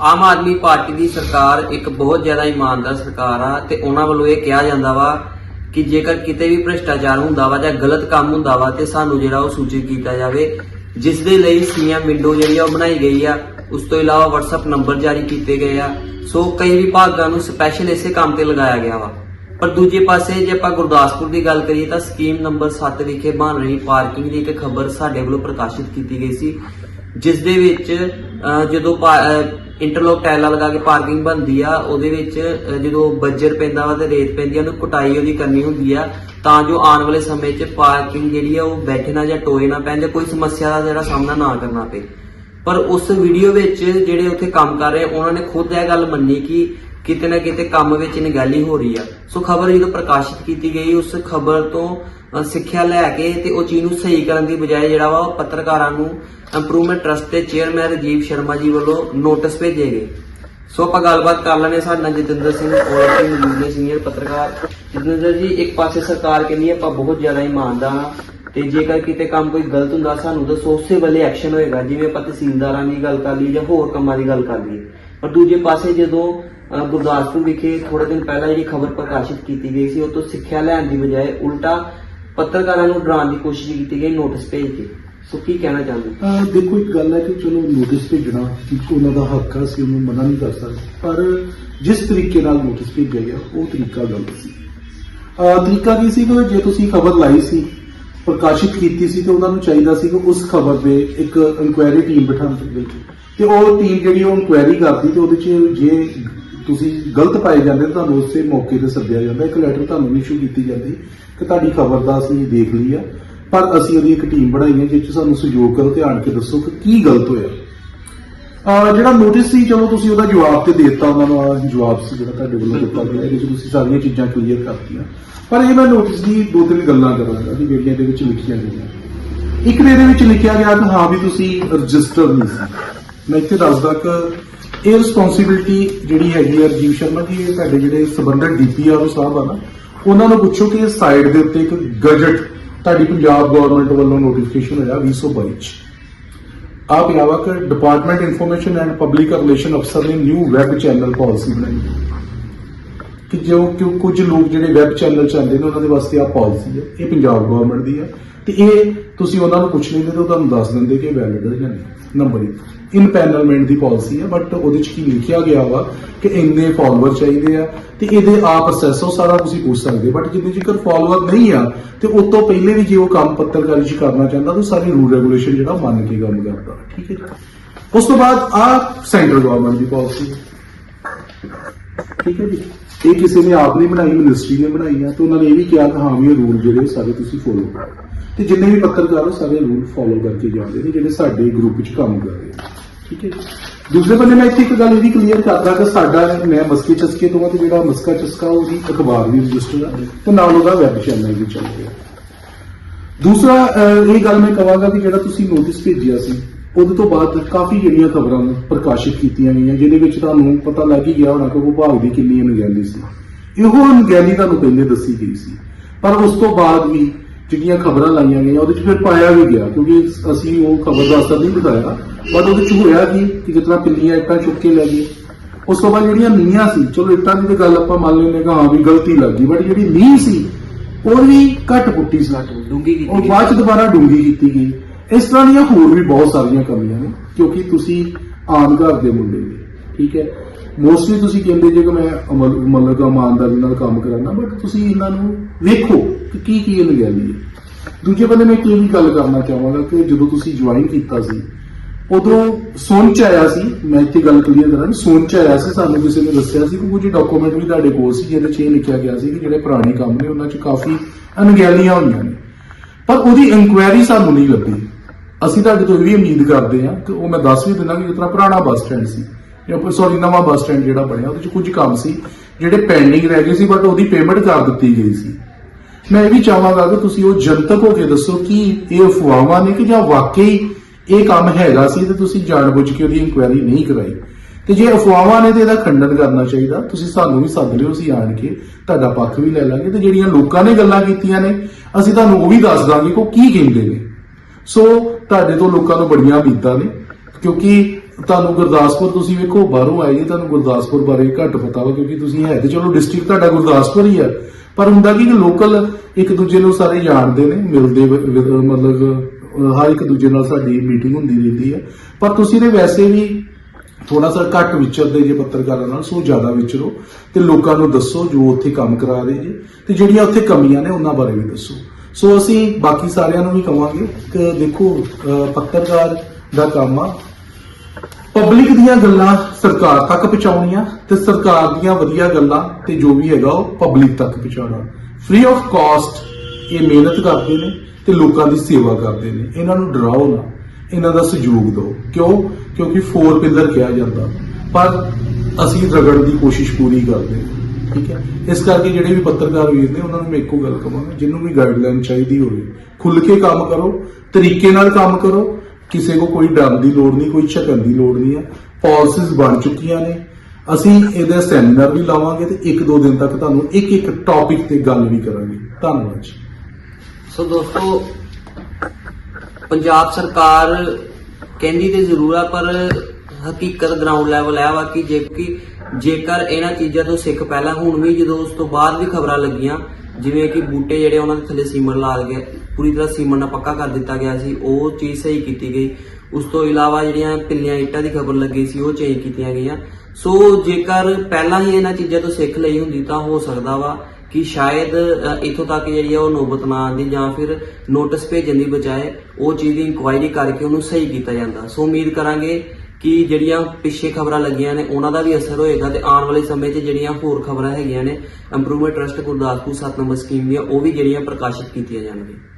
Aam Aadmi party ਦੀ ਸਰਕਾਰ ਇੱਕ ਬਹੁਤ ਜ਼ਿਆਦਾ ਇਮਾਨਦਾਰ ਸਰਕਾਰ ਆ ਤੇ ਉਹਨਾਂ ਵੱਲੋਂ ਇਹ ਕਿਹਾ ਜਾਂਦਾ ਵਾ ਕਿ ਜੇਕਰ ਕਿਤੇ ਵੀ ਭ੍ਰਿਸ਼ਟਾਚਾਰ ਹੁੰਦਾ ਵਾ ਜਾਂ ਗਲਤ ਕੰਮ ਹੁੰਦਾ ਵਾ ਤੇ ਸਾਨੂੰ ਜਿਹੜਾ ਉਹ ਸੂਚਿਤ ਕੀਤਾ ਜਾਵੇ ਜਿਸ ਦੇ ਲਈ ਸੀਐਮ ਵਿੰਡੋ ਜਿਹੜੀ ਆ ਉਹ ਬਣਾਈ ਗਈ ਆ ਉਸ ਤੋਂ ਇਲਾਵਾ WhatsApp ਨੰਬਰ ਜਾਰੀ ਕੀਤੇ ਗਏ ਆ। ਸੋ ਕਈ ਵਿਭਾਗਾਂ ਨੂੰ ਸਪੈਸ਼ਲ ਇਸੇ ਕੰਮ ਤੇ ਲਗਾਇਆ ਗਿਆ ਵਾ। ਪਰ ਦੂਜੇ ਪਾਸੇ ਜੇ ਆਪਾਂ ਗੁਰਦਾਸਪੁਰ ਦੀ ਗੱਲ ਕਰੀਏ ਤਾਂ ਸਕੀਮ ਨੰਬਰ 7 ਵਿਖੇ ਬਣ ਰਹੀ ਪਾਰਕਿੰਗ ਦੀ ਇੱਕ ਖਬਰ ਸਾਡੇ ਵੱਲੋਂ ਪ੍ਰਕਾਸ਼ਿਤ ਕੀਤੀ ਗਈ ਸੀ ਜਿਸ ਦੇ ਵਿੱਚ ਅਹ, ਜਦੋਂ ਇੰਟਰਲੋਕ ਟਾਇਲਾਂ ਲਗਾ ਕੇ ਪਾਰਕਿੰਗ ਬਣਦੀ ਆ, ਉਹਦੇ ਵਿੱਚ ਜਦੋਂ ਬੱਜਰ ਪੈਂਦਾ ਵਾ ਤੇ ਰੇਤ ਪੈਂਦੀ ਆ, ਉਹਨੂੰ ਕਟਾਈ ਉਹਦੀ ਕਰਨੀ ਹੁੰਦੀ ਆ, ਤਾਂ ਜੋ ਆਉਣ ਵਾਲੇ ਸਮੇਂ 'ਚ ਪਾਰਕਿੰਗ ਜਿਹੜੀ ਆ, ਉਹ ਬੈਠਣਾ ਜਾਂ ਟੋਏ ਨਾ ਪੈਣ ਜਾਂ ਕੋਈ ਸਮੱਸਿਆ ਦਾ ਜਿਹੜਾ ਸਾਹਮਣਾ ਨਾ ਕਰਨਾ ਪਏ। ਪਰ ਉਸ ਵੀਡੀਓ ਵਿੱਚ ਜਿਹੜੇ ਉੱਥੇ ਕੰਮ ਕਰ ਰਹੇ, ਉਹਨਾਂ ਨੇ ਖੁਦ ਇਹ ਗੱਲ ਮੰਨੀ ਕਿ ਕਿਤੇ ਨਾ ਕਿਤੇ ਕੰਮ ਵਿੱਚ ਨਿਗਾਲੀ ਹੋ ਰਹੀ ਆ। ਸੋ ਖਬਰ ਜਦੋਂ ਪ੍ਰਕਾਸ਼ਿਤ ਕੀਤੀ ਗਈ, ਉਸ ਖਬਰ ਤੋਂ ਸਿੱਖਿਆ ਲੈ ਕੇ ਤੇ ਉਹ ਚੀਜ਼ ਨੂੰ ਸਹੀ ਕਰਨ ਦੀ ਬਜਾਏ ਜਿਹੜਾ ਵਾ ਉਹ ਪੱਤਰਕਾਰਾਂ ਨੂੰ ਇੰਪਰੂਵਮੈਂਟ ਟਰਸਟ ਦੇ ਚੇਅਰਮੈਨ ਰਜੀਵ ਸ਼ਰਮਾ ਜੀ ਵੱਲੋਂ ਨੋਟਿਸ ਭੇਜੇ ਗਏ। ਸੋ ਆਪਾਂ ਗੱਲਬਾਤ ਕਰ ਲੈਣੇ ਸਾਡੇ ਜਤਿੰਦਰ ਸਿੰਘ ਔਰ ਸਿੰਘ ਸੀਨੀਅਰ ਪੱਤਰਕਾਰ। ਜਤਿੰਦਰ ਜੀ, ਇੱਕ ਪਾਸੇ ਸਰਕਾਰ ਕਹਿੰਦੀ ਆਪਾਂ ਬਹੁਤ ਜ਼ਿਆਦਾ ਇਮਾਨਦਾਰ ਹਾਂ ਤੇ ਜੇਕਰ ਕਿਤੇ ਕੰਮ ਕੋਈ ਗਲਤ ਹੁੰਦਾ ਸਾਨੂੰ ਦੱਸੋ ਉਸੇ ਵੇਲੇ ਐਕਸ਼ਨ ਹੋਏਗਾ। ਜਿਵੇਂ ਆਪਾਂ ਤਹਿਸੀਲਦਾਰਾਂ ਦੀ ਗੱਲ ਕਰ ਲਈ ਜਾਂ ਹੋਰ ਕੰਮਾਂ ਦੀ ਗੱਲ ਕਰ ਲਈ ਪਰ ਦੂਜੇ ਪਾਸੇ ਜਦੋਂ ਗੁਰਦਾਸਪੁਰ ਵਿਖੇ ਥੋੜੇ ਦਿਨ ਪਹਿਲਾਂ ਜਿਹੜੀ ਖਬਰ ਪ੍ਰਕਾਸ਼ਿਤ ਕੀਤੀ ਗਈ ਸੀ, ਉਹ ਤੋਂ ਸਿੱਖਿਆ ਲੈਣ ਦੀ ਬਜਾਏ ਉਲਟਾ ਪੱਤਰਕਾਰਾਂ ਨੂੰ ਡਰਾਉਣ ਦੀ ਕੋਸ਼ਿਸ਼ ਕੀਤੀ ਗਈ ਨੋਟਿਸ ਭੇਜ ਕੇ ਸੋ ਕੀ ਕਹਿਣਾ ਚਾਹੁੰਦੇ? ਅਹ ਦੇਖੋ, ਇੱਕ ਗੱਲ ਹੈ ਕਿ ਚਲੋ ਨੋਟਿਸ ਭੇਜਣਾ ਇੱਕ ਉਹਨਾਂ ਦਾ ਹੱਕ ਆ ਸੀ ਉਹਨੂੰ ਮਨਾ ਨਹੀਂ ਕਰ ਸਕਦੇ। ਪਰ ਜਿਸ ਤਰੀਕੇ ਨਾਲ ਨੋਟਿਸ ਭੇਜਿਆ ਗਿਆ, ਉਹ ਤਰੀਕਾ ਗਲਤ ਸੀ। ਅਹ ਤਰੀਕਾ ਕੀ ਸੀ? ਕਿ ਜੇ ਤੁਸੀਂ ਖਬਰ ਲਾਈ ਸੀ, ਪ੍ਰਕਾਸ਼ਿਤ ਕੀਤੀ ਸੀ, ਤੇ ਉਹਨਾਂ ਨੂੰ ਚਾਹੀਦਾ ਸੀ ਕਿ ਉਸ ਖਬਰ ਦੇ ਇੱਕ ਇਨਕੁਆਇਰੀ ਟੀਮ ਬਿਠਾਉਣ ਤੇ ਉਹ ਟੀਮ ਜਿਹੜੀ ਉਹ ਇਨਕੁਆਇਰੀ ਕਰਦੀ, ਤੇ ਉਹਦੇ 'ਚ ਜੇ ਤੁਸੀਂ ਗਲਤ ਪਾਏ ਜਾਂਦੇ, ਤਾਂ ਤੁਹਾਨੂੰ ਉਸੇ ਮੌਕੇ ਤੇ ਸੱਦਿਆ ਜਾਂਦਾ, ਇੱਕ ਲੈਟਰ ਤੁਹਾਨੂੰ ਇਸ਼ੂ ਕੀਤੀ ਜਾਂਦੀ। ਕਿ ਤੁਹਾਡੀ ਖਬਰ ਦਾ ਅਸੀਂ ਦੇਖ ਲਈ ਆ, ਪਰ ਅਸੀਂ ਉਹਦੀ ਇੱਕ ਟੀਮ ਬਣਾਈ ਹੈ ਜਿਸ 'ਚ ਸਾਨੂੰ ਸਹਿਯੋਗ ਕਰੋ ਤੇ ਆਣ ਕੇ ਦੱਸੋ ਕਿ ਕੀ ਗਲਤ ਹੋਇਆ। ਅਹ ਜਿਹੜਾ ਨੋਟਿਸ ਸੀ, ਚਲੋ ਤੁਸੀਂ ਉਹਦਾ ਜਵਾਬ ਤੇ ਦਿੱਤਾ, ਉਹਨਾਂ ਨੂੰ ਆਹ ਜਵਾਬ ਸੀ ਜਿਹੜਾ ਤੁਹਾਡੇ ਵੱਲੋਂ ਦਿੱਤਾ ਗਿਆ, ਇਹਦੇ 'ਚ ਤੁਸੀਂ ਸਾਰੀਆਂ ਚੀਜ਼ਾਂ ਕਲੀਅਰ ਕਰਤੀਆਂ। ਪਰ ਇਹ ਮੈਂ ਨੋਟਿਸ ਦੀ ਦੋ ਤਿੰਨ ਗੱਲਾਂ ਕਰਾਂਗਾ ਕਿ ਜਿਹੜੀਆਂ ਇਹਦੇ ਵਿੱਚ ਲਿਖੀਆਂ ਗਈਆਂ। ਇੱਕ ਦੇ ਇਹਦੇ ਵਿੱਚ ਲਿਖਿਆ ਗਿਆ ਕਿ ਹਾਂ ਵੀ ਤੁਸੀਂ ਰਜਿਸਟਰ ਨਹੀਂ ਸੀ। ਮੈਂ ਇੱਥੇ ਦੱਸਦਾ ਕਿ ਇਹ ਰਿਸਪੌਂਸਿਬਿਲਟੀ ਜਿਹੜੀ ਹੈਗੀ ਹੈ ਰਜੀਵ ਸ਼ਰਮਾ ਜੀ ਇਹ ਤੁਹਾਡੇ ਜਿਹੜੇ ਸਬੰਧਤ ਡੀਪੀਆਰ ਸਾਹਿਬ ਆ ਨਾ ਉਹਨਾਂ ਨੂੰ ਪੁੱਛੋ ਕਿ ਸਾਈਡ ਦੇ ਉੱਤੇ ਇੱਕ ਗਜਟ ਤੁਹਾਡੀ ਪੰਜਾਬ ਗਵਰਨਮੈਂਟ ਵੱਲੋਂ ਨੋਟੀਫਿਕੇਸ਼ਨ ਹੋਇਆ 2022 ਚ। ਆਪ ਇਲਾਵਾ ਕਿ department information and public relation ਅਫਸਰ ਨੇ ਨਿਊ ਵੈਬ ਚੈਨਲ ਪਾਲਿਸੀ ਬਣਾਈ ਕਿ ਜੋ ਕਿ ਕੁਝ ਲੋਕ ਜਿਹੜੇ ਵੈਬ ਚੈਨਲ ਚਾਹੁੰਦੇ ਨੇ, ਉਹਨਾਂ ਦੇ ਵਾਸਤੇ ਆ ਪਾਲਿਸੀ ਹੈ। ਇਹ ਪੰਜਾਬ ਗਵਰਨਮੈਂਟ ਦੀ ਹੈ। ਤੇ ਇਹ ਤੁਸੀਂ ਉਹਨਾਂ ਨੂੰ ਪੁੱਛ ਲੈਂਦੇ ਤਾਂ ਤੁਹਾਨੂੰ ਦੱਸ ਦਿੰਦੇ ਕਿ ਵੈਲਿਡ ਹੈ ਜਾਂ ਨਹੀਂ। ਨੰਬਰ 1 ਇਨਪੈਨਲਮੈਂਟ ਦੀ ਪਾਲਿਸੀ ਹੈ ਬਟ ਉਹਦੇ ਚ ਕੀ ਲਿਖਿਆ ਗਿਆ ਵਾ ਕਿ ਇੰਨੇ ਫਾਲੋਅਰ ਚਾਹੀਦੇ ਆ ਤੇ ਇਹਦੇ ਆ ਪ੍ਰੋਸੈਸ ਉਹ ਸਾਰਾ ਤੁਸੀਂ ਪੁੱਛ ਸਕਦੇ ਬਟ ਜਿੰਨੇ ਜੇਕਰ ਫਾਲੋਅਰ ਨਹੀਂ ਆ, ਤੇ ਉਸ ਤੋਂ ਪਹਿਲੇ ਵੀ ਜੇ ਉਹ ਕੰਮ ਪੱਤਰਕਾਰੀ ਚ ਕਰਨਾ ਚਾਹੁੰਦਾ, ਤਾਂ ਸਾਰੀ ਰੂਲ ਰੈਗੂਲੇਸ਼ਨ ਜਿਹੜਾ ਮੰਨ ਕੇ ਕੰਮ ਕਰਦਾ। ਠੀਕ ਹੈ ਜੀ? ਉਸ ਤੋਂ ਬਾਅਦ ਆ ਸੈਂਟਰਲ ਗਵਰਨਮੈਂਟ ਦੀ ਪਾਲਿਸੀ ਠੀਕ ਹੈ ਜੀ? ਇਹ ਕਿਸੇ ਨੇ ਆਪ ਨਹੀਂ ਬਣਾਈ ਮਿਨਿਸਟਰੀ ਨੇ ਬਣਾਈ ਆ, ਤੇ ਉਹਨਾਂ ਨੇ ਇਹ ਵੀ ਕਿਹਾ ਕਿ ਹਾਂ ਵੀ ਇਹ ਰੂਲ ਜਿਹੜੇ ਸਾਰੇ ਤੁਸੀਂ ਫੋਲੋ ਕਰੋ। ਤੇ ਜਿੰਨੇ ਵੀ ਪੱਤਰਕਾਰ ਉਹ ਸਾਰੇ ਰੂਲ ਫੋਲੋ ਕਰਕੇ ਜਾਂਦੇ ਨੇ, ਜਿਹੜੇ ਸਾਡੇ ਗਰੁੱਪ ਵਿੱਚ ਕੰਮ ਕਰ ਰਹੇ ਆ ਠੀਕ ਹੈ ਦੂਸਰੇ ਬੰਨੇ ਮੈਂ ਇੱਥੇ ਇੱਕ ਗੱਲ ਇਹ ਵੀ ਕਲੀਅਰ ਕਰਦਾ ਕਿ ਸਾਡਾ ਮੈਂ ਮਸਕੇ ਚਸਕੇ ਤੋਂ ਆ ਤੇ ਜਿਹੜਾ ਮਸਕਾ ਚਸਕਾ, ਉਹਦੀ ਅਖਬਾਰ ਵੀ ਰਜਿਸਟਰ ਆ ਤੇ ਨਾਲ ਉਹਦਾ ਵੈਬ ਚੈਨਲ ਵੀ ਚੱਲ ਰਿਹਾ। ਦੂਸਰਾ ਇਹ ਗੱਲ ਮੈਂ ਕਹਾਂਗਾ ਕਿ ਜਿਹੜਾ ਤੁਸੀਂ ਨੋਟਿਸ ਭੇਜਿਆ ਸੀ, ਉਹਦੇ ਤੋਂ ਬਾਅਦ ਕਾਫੀ ਜਿਹੜੀਆਂ ਖਬਰਾਂ ਪ੍ਰਕਾਸ਼ਿਤ ਕੀਤੀਆਂ ਗਈਆਂ, ਜਿਹਦੇ ਵਿੱਚ ਤੁਹਾਨੂੰ ਪਤਾ ਲੱਗ ਹੀ ਗਿਆ ਹੋਣਾ ਕਿ ਵਿਭਾਗ ਦੀ ਕਿੰਨੀ ਅਣਗਹਿਲੀ ਸੀ। ਇਹੋ ਅਣਗਹਿਲੀ ਤੁਹਾਨੂੰ ਪਹਿਲੇ ਦੱਸੀ ਗਈ ਸੀ। ਪਰ ਉਸ ਤੋਂ ਬਾਅਦ ਵੀ ਜਿਹੜੀਆਂ ਖਬਰਾਂ ਲਾਈਆਂ ਗਈਆਂ ਉਹਦੇ 'ਚ ਫਿਰ ਪਾਇਆ ਵੀ ਗਿਆ ਕਿਉਂਕਿ ਅਸੀਂ ਉਹ ਖਬਰ ਦਾ ਅਸਰ ਨਹੀਂ ਦਿਖਾਇਆ। ਪਰ ਉਹਦੇ 'ਚ ਹੋਇਆ ਕੀ ਕਿ ਜਿਤਨਾ ਪਿੱਲੀਆਂ ਇੱਟਾਂ ਚੁੱਕ ਕੇ ਲੈ ਗਏ ਉਸ ਤੋਂ ਬਾਅਦ ਜਿਹੜੀਆਂ ਨੀਆਂ ਸੀ ਚਲੋ ਇੱਟਾਂ ਦੀ ਗੱਲ ਆਪਾਂ ਮੰਨ ਲੈਂਦੇ ਕਿ ਹਾਂ ਵੀ ਗਲਤੀ ਲੱਗੀ ਬਟ ਜਿਹੜੀ ਨੀਂਹ ਸੀ ਉਹ ਵੀ ਘੱਟ ਪੁੱਟੀ ਸੀ। ਡੂੰਗੀ ਕੀਤੀ ਉਹ ਗਈ। ਬਾਅਦ ਚ ਦੁਬਾਰਾ ਡੂੰਗੀ ਕੀਤੀ ਗਈ। ਇਸ ਤਰ੍ਹਾਂ ਦੀਆਂ ਹੋਰ ਵੀ ਬਹੁਤ ਸਾਰੀਆਂ ਕਮੀਆਂ ਨੇ ਕਿਉਂਕਿ ਤੁਸੀਂ ਆਮ ਘਰ ਦੇ ਮੁੰਡੇ ਨੇ ਠੀਕ ਹੈ? ਮੋਸਟਲੀ ਤੁਸੀਂ ਕਹਿੰਦੇ ਜੇ ਕਿ ਮੈਂ ਅਮਲ ਮਤਲਬ ਕਿ ਇਮਾਨਦਾਰੀ ਨਾਲ ਕੰਮ ਕਰਾਂਗਾ ਬਟ ਤੁਸੀਂ ਇਹਨਾਂ ਨੂੰ ਵੇਖੋ ਕਿ ਕੀ ਕੀ ਅਣਗਹਿਲੀ ਹੈ ਦੂਜੇ ਬੰਦੇ ਮੈਂ ਇੱਕ ਵੀ ਗੱਲ ਕਰਨਾ ਚਾਹਾਂਗਾ ਕਿ ਜਦੋਂ ਤੁਸੀਂ ਜੁਆਇਨ ਕੀਤਾ ਸੀ, ਉਦੋਂ ਸੁਣ ਚ ਆਇਆ ਸੀ, ਮੈਂ ਇੱਥੇ ਗੱਲ ਕਲੀਅਰ ਕਰਾਂ ਸੁਣ ਚ ਆਇਆ ਸੀ, ਸਾਨੂੰ ਕਿਸੇ ਨੇ ਦੱਸਿਆ ਸੀ ਕਿ ਕੁਝ ਡਾਕੂਮੈਂਟ ਵੀ ਤੁਹਾਡੇ ਕੋਲ ਸੀ, ਜਿਹਦੇ ਚ ਇਹ ਲਿਖਿਆ ਗਿਆ ਸੀ ਕਿ ਜਿਹੜੇ ਪੁਰਾਣੇ ਕੰਮ ਨੇ, ਉਹਨਾਂ ਚ ਕਾਫੀ ਅਣਗਹਿਲੀਆਂ ਹੋਈਆਂ ਨੇ। ਪਰ ਉਹਦੀ ਇਨਕੁਆਇਰੀ ਸਾਨੂੰ ਨਹੀਂ ਲੱਭੀ। ਅਸੀਂ ਤੁਹਾਡੇ ਤੋਂ ਇਹ ਵੀ ਉਮੀਦ ਕਰਦੇ ਹਾਂ ਕਿ ਉਹ ਮੈਂ ਦੱਸ ਵੀ ਦਿੰਦਾ ਕਿ ਜਿਸ ਪੁਰਾਣਾ ਬੱਸ ਸਟੈਂਡ ਸੀ। ਜਾਂ ਸੌਰੀ ਨਵਾਂ ਬੱਸ ਸਟੈਂਡ ਜਿਹੜਾ ਬਣਿਆ, ਉਹਦੇ ਚ ਕੁਝ ਕੰਮ ਸੀ, ਜਿਹੜੇ ਪੈਂਡਿੰਗ ਰਹਿ ਗਏ ਸੀ ਬਟ ਉਹਦੀ ਪੇਮੈਂਟ ਕਰ ਦਿੱਤੀ ਗਈ ਸੀ। ਮੈਂ ਇਹ ਵੀ ਚਾਹਾਂਗਾ ਕਿ ਤੁਸੀਂ ਉਹ ਜਨਤਕ ਹੋ ਕੇ ਦੱਸੋ ਕਿ ਇਹ ਅਫਵਾਹਾਂ ਨੇ ਕਿ ਜਾਂ ਵਾਕਈ ਇਹ ਕੰਮ ਹੈਗਾ ਸੀ ਤੇ ਤੁਸੀਂ ਜਾਣਬੁੱਝ ਕੇ ਉਹਦੀ ਇਨਕੁਆਇਰੀ ਨਹੀਂ ਕਰਾਈ। ਤੇ ਜੇ ਅਫਵਾਹਾਂ ਨੇ ਤੇ ਇਹਦਾ ਖੰਡਨ ਕਰਨਾ ਚਾਹੀਦਾ, ਤੁਸੀਂ ਸਾਨੂੰ ਵੀ ਸੱਦ ਲਿਓ, ਅਸੀਂ ਆਣ ਕੇ ਤੁਹਾਡਾ ਪੱਖ ਵੀ ਲੈ ਲਾਂਗੇ। ਤੇ ਜਿਹੜੀਆਂ ਲੋਕਾਂ ਨੇ ਗੱਲਾਂ ਕੀਤੀਆਂ ਨੇ, ਅਸੀਂ ਤੁਹਾਨੂੰ ਉਹ ਵੀ ਦੱਸ ਦਾਂਗੇ ਕਿ ਉਹ ਕੀ ਕਹਿੰਦੇ ਨੇ। ਸੋ ਤੁਹਾਡੇ ਤੋਂ ਲੋਕਾਂ ਨੂੰ ਬੜੀਆਂ ਉਮੀਦਾਂ ਨੇ, ਕਿਉਂਕਿ ਤੁਹਾਨੂੰ ਗੁਰਦਾਸਪੁਰ ਤੁਸੀਂ ਵੇਖੋ, ਬਾਹਰੋਂ ਆਏ ਜੀ ਤੁਹਾਨੂੰ ਗੁਰਦਾਸਪੁਰ ਬਾਰੇ ਘੱਟ ਪਤਾ ਵਾ, ਕਿਉਂਕਿ ਤੁਸੀਂ ਹੈ ਤੇ ਚਲੋ ਡਿਸਟ੍ਰਿਕਟ ਤੁਹਾਡਾ ਗੁਰਦਾਸਪੁਰ ਹੀ ਆ। ਪਰ ਹੁੰਦਾ ਕੀ ਕਿ ਲੋਕਲ ਇੱਕ ਦੂਜੇ ਨੂੰ ਸਾਰੇ ਜਾਣਦੇ ਨੇ, ਮਿਲਦੇ ਮਤਲਬ ਹਰ ਇੱਕ ਦੂਜੇ ਨਾਲ ਸਾਡੀ ਮੀਟਿੰਗ ਹੁੰਦੀ ਰਹਿੰਦੀ ਹੈ ਪਰ ਤੁਸੀਂ ਨੇ ਵੈਸੇ ਵੀ ਥੋੜਾ ਸਾ ਘੱਟ ਵਿਚਰਦੇ ਜੇ ਪੱਤਰਕਾਰਾਂ ਨਾਲ, ਸੋ ਜ਼ਿਆਦਾ ਵਿਚਰੋ। ਤੇ ਲੋਕਾਂ ਨੂੰ ਦੱਸੋ ਜੋ ਉੱਥੇ ਕੰਮ ਕਰਾ ਰਹੇ ਜੇ, ਤੇ ਜਿਹੜੀਆਂ ਉੱਥੇ ਕਮੀਆਂ ਨੇ ਉਹਨਾਂ ਬਾਰੇ ਵੀ ਦੱਸੋ। ਸੋ ਅਸੀਂ ਬਾਕੀ ਸਾਰਿਆਂ ਨੂੰ ਵੀ ਕਵਾਂਗੇ ਕਿ ਦੇਖੋ ਪੱਤਰਕਾਰ ਦਾ ਕੰਮ ਆ ਪਬਲਿਕ ਦੀਆਂ ਗੱਲਾਂ ਸਰਕਾਰ ਤੱਕ ਪਹੁੰਚਾਉਣੀਆਂ ਤੇ ਸਰਕਾਰ ਦੀਆਂ ਵਧੀਆ ਗੱਲਾਂ ਤੇ ਜੋ ਵੀ ਹੈਗਾ ਉਹ ਪਬਲਿਕ ਤੱਕ ਪਹੁੰਚਾਉਣਾ। ਫ੍ਰੀ ਆਫ ਕਾਸਟ ਇਹ ਮਿਹਨਤ ਕਰਦੇ ਨੇ ਤੇ ਲੋਕਾਂ ਦੀ ਸੇਵਾ ਕਰਦੇ ਨੇ। ਇਹਨਾਂ ਨੂੰ ਡਰਾਓ ਨਾ। ਇਹਨਾਂ ਦਾ ਸਹਿਯੋਗ ਦਿਓ। ਕਿਉਂ? ਕਿਉਂਕਿ ਫੋਰ ਪਿਲਰ ਕਿਹਾ ਜਾਂਦਾ। ਪਰ ਅਸੀਂ ਰਗੜ ਦੀ ਕੋਸ਼ਿਸ਼ ਪੂਰੀ ਕਰਦੇ ਹਾਂ। ਠੀਕ ਹੈ? ਇਸ ਕਰਕੇ ਜਿਹੜੇ ਵੀ ਪੱਤਰਕਾਰ ਵੀਰ ਨੇ, ਉਹਨਾਂ ਨੂੰ ਮੈਂ ਇੱਕੋ ਗੱਲ ਕਹਾਂਗਾ, ਜਿਹਨੂੰ ਵੀ ਗਾਈਡਲਾਈਨ ਚਾਹੀਦੀ ਹੋਵੇ ਖੁੱਲ ਕੇ ਕੰਮ ਕਰੋ, ਤਰੀਕੇ ਨਾਲ ਕੰਮ ਕਰੋ ਕਿਸੇ ਕੋ ਕੋਈ ਡਰਨ ਦੀ ਲੋੜ ਨਹੀਂ, ਕੋਈ ਝਕਣ ਦੀ ਲੋੜ ਨਹੀਂ ਹੈ। ਪਾਲਿਸੀਜ਼ ਬਣ ਚੁੱਕੀਆਂ ਨੇ। ਅਸੀਂ ਇਹਦਾ ਸੈਮੀਨਾਰ ਵੀ ਲਾਵਾਂਗੇ ਤੇ ਇੱਕ ਦੋ ਦਿਨ ਤੱਕ ਤੁਹਾਨੂੰ ਇੱਕ ਇੱਕ ਟੌਪਿਕ ਤੇ ਗੱਲ ਵੀ ਕਰਾਂਗੇ। ਧੰਨਵਾਦ ਜੀ। ਸੋ ਦੋਸਤੋ, ਪੰਜਾਬ ਸਰਕਾਰ ਕਹਿੰਦੀ ਤੇ ਜ਼ਰੂਰ ਆ, ਪਰ ਹਕੀਕਤ ਗਰਾਊਂਡ ਲੈਵਲ ਹੈ ਵਾ ਜੇ ਕਿ ਜੇਕਰ ਇਹਨਾਂ ਚੀਜ਼ਾਂ ਤੋਂ ਸਿੱਖ ਪਹਿਲਾਂ, ਹੁਣ ਵੀ ਜਦੋਂ ਉਸ ਤੋਂ ਬਾਅਦ ਵੀ ਖਬਰਾਂ ਲੱਗੀਆਂ, ਜਿਵੇਂ ਕਿ ਬੂਟੇ ਜਿਹੜੇ ਉਹਨਾਂ ਦੇ ਥੱਲੇ ਸੀਮਰ ਲਾ ਗਏ ਪੂਰੀ ਤਰ੍ਹਾਂ ਸੀਮਨ ਨਾਲ ਪੱਕਾ ਕਰ ਦਿੱਤਾ ਗਿਆ ਸੀ ਉਹ ਚੀਜ਼ ਸਹੀ ਕੀਤੀ ਗਈ। ਉਸ ਤੋਂ ਇਲਾਵਾ ਜਿਹੜੀਆਂ ਪਿੱਲੀਆਂ ਇੱਟਾਂ ਦੀ ਖਬਰ ਲੱਗੀ ਸੀ ਉਹ ਚੇਂਜ ਕੀਤੀਆਂ ਗਈਆਂ। ਸੋ ਜੇਕਰ ਪਹਿਲਾਂ ਹੀ ਇਹਨਾਂ ਚੀਜ਼ਾਂ ਤੋਂ ਸਿੱਖ ਲਈ ਹੁੰਦੀ ਤਾਂ ਹੋ ਸਕਦਾ ਵਾ ਕਿ ਸ਼ਾਇਦ ਅ, ਇੱਥੋਂ ਤੱਕ ਜਿਹੜੀ ਆ ਉਹ ਨੋਬਤ ਨਾ ਆਉਂਦੀ ਜਾਂ ਫਿਰ ਨੋਟਿਸ ਭੇਜਣ ਦੀ ਬਜਾਏ ਉਹ ਚੀਜ਼ ਦੀ ਇਨਕੁਆਇਰੀ ਕਰਕੇ ਉਹਨੂੰ ਸਹੀ ਕੀਤਾ ਜਾਂਦਾ। ਸੋ ਉਮੀਦ ਕਰਾਂਗੇ ਕਿ ਜਿਹੜੀਆਂ ਪਿੱਛੇ ਖਬਰਾਂ ਲੱਗੀਆਂ ਨੇ ਉਹਨਾਂ ਦਾ ਵੀ ਅਸਰ ਹੋਏਗਾ ਤੇ ਆਉਣ ਵਾਲੇ ਸਮੇਂ 'ਚ ਜਿਹੜੀਆਂ ਹੋਰ ਖਬਰਾਂ ਹੈਗੀਆਂ ਨੇ improvement trust Gurdaspur 7 number scheme ਦੀਆਂ ਉਹ ਵੀ ਜਿਹੜੀਆਂ ਪ੍ਰਕਾਸ਼ਿਤ ਕੀਤੀਆਂ ਜਾਣਗੀਆਂ।